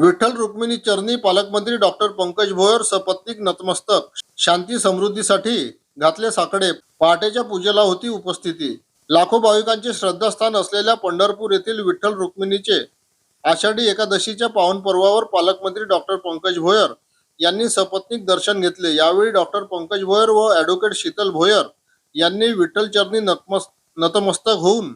विठ्ठल रुक्मिणी चरणी पालकमंत्री डॉक्टर पंकज भोयर सपत्नीक नतमस्तक शांती समृद्धीसाठी घातले साकडे. पहाटेच्या पूजेला होती उपस्थिती. लाखो भाविकांचे श्रद्धास्थान असलेल्या पंढरपूर येथील विठ्ठल रुक्मिणीचे आषाढी एकादशीच्या पावन पर्वावर पालकमंत्री डॉक्टर पंकज भोयर यांनी सपत्नीक दर्शन घेतले. यावेळी डॉक्टर पंकज भोयर व ॲडव्होकेट शीतल भोयर यांनी विठ्ठल चरणी नतमस नतमस्तक होऊन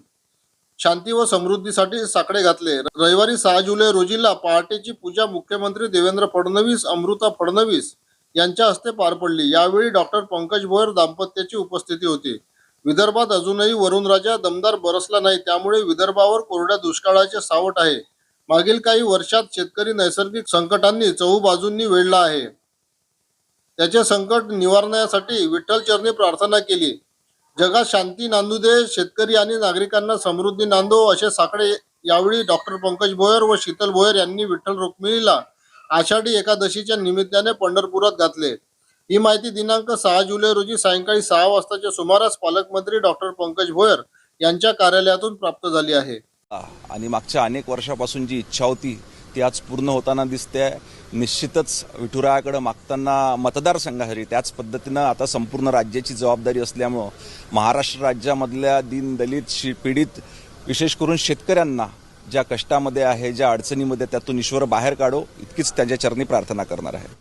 शांती व समृद्धीसाठी साकडे घातले. रविवारी सहा जुलै रोजीला पहाटेची पूजा मुख्यमंत्री देवेंद्र फडणवीस अमृता फडणवीस यांच्या हस्ते पार पडली. यावेळी डॉक्टर पंकज भोयर दाम्पत्याची उपस्थिती होती. विदर्भात अजूनही वरुणराजा दमदार बरसला नाही त्यामुळे विदर्भावर कोरड्या दुष्काळाचे सावट आहे. मागील काही वर्षात शेतकरी नैसर्गिक संकटांनी चहूबाजूंनी वेढला आहे. त्याचे संकट निवारण्यासाठी विठ्ठल चरणी प्रार्थना केली. जगात शांती नांदू दे शेतकरी आणि नागरिकांना समृद्धी नांदो असे साकडे यावेळी डॉक्टर पंकज भोयर व शीतल भोयर यांनी विठ्ठल रुक्मिणीला आषाढी एकादशीच्या निमित्ताने पंढरपुरात घातले. ही माहिती दिनांक सहा जुलै रोजी सायंकाळी सहा वाजताच्या सुमारास पालकमंत्री डॉक्टर पंकज भोयर यांच्या कार्यालयातून प्राप्त झाली आहे. आणि मागच्या अनेक वर्षापासून जी इच्छा होती ती आज पूर्ण होताना दिसते आहे. निश्चितच विठुरायाकडे मागताना मतदारसंघासाठी त्याच पद्धतीनं आता संपूर्ण राज्याची जबाबदारी असल्यामुळं महाराष्ट्र राज्यामधल्या दीनदलित शि पीडित विशेष करून शेतकऱ्यांना ज्या कष्टामध्ये आहे ज्या अडचणीमध्ये त्यातून ईश्वर बाहेर काढो इतकीच त्यांच्या चरणी प्रार्थना करणार आहे.